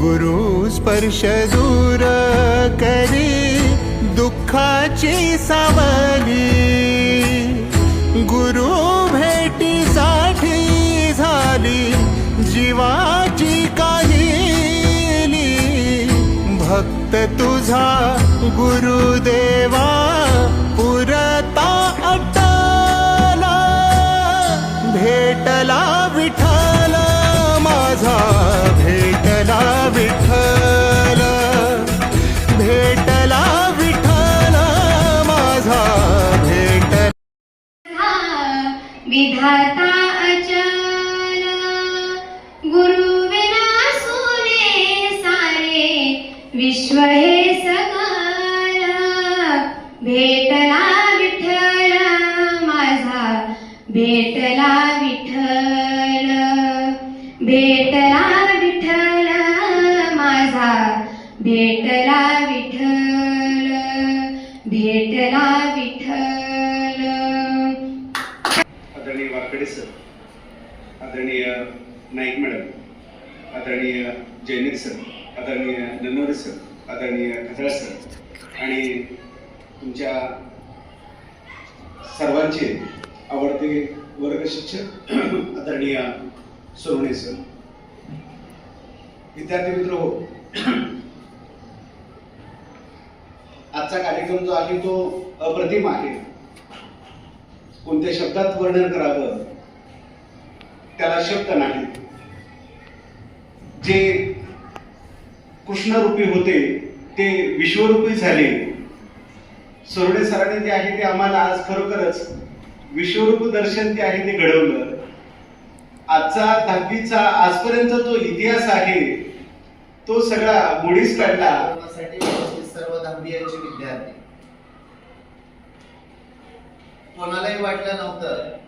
गुरु स्पर्श दूर करी दुःखाची सावली. गुरु भेटीसाठी झाली जीवाची काहिली. भक्त तुझा गुरुदेवा पुरता अटला. भेटला विधाता अचल गुरु विना सुने सारे विश्व हे सकल भेटला विठ्ठल माझा भेटला विठ्ठल। भेटला आदरणीय वाकडे सर आदरणीय नाईक मॅडम आदरणीय जैनिक सर आदरणीय ननवरे सर आदरणीय खतरा सर आणि तुमच्या सर्वांचे आवडते वर्ग शिक्षक आदरणीय सोनवणे सर. विद्यार्थी मित्र हो आजचा कार्यक्रम जो आहे तो अप्रतिम आहे. कोणत्या शब्दात वर्णन करावं? त्याला शब्द नाही. जे कृष्णरूपी होते ते विश्वरूपी झाले. सोरडे सरांनी जे आहे ते आम्हाला आज खरोखरच विश्वरूप दर्शन जे आहे ते घडवलं. आजचा दहावीचा आजपर्यंत जो इतिहास आहे तो सगळा मुडीच काढला. सर्व उपस्थित सर्व दहावीचे विद्यार्थी. कोणालाही वाटलं नव्हतं.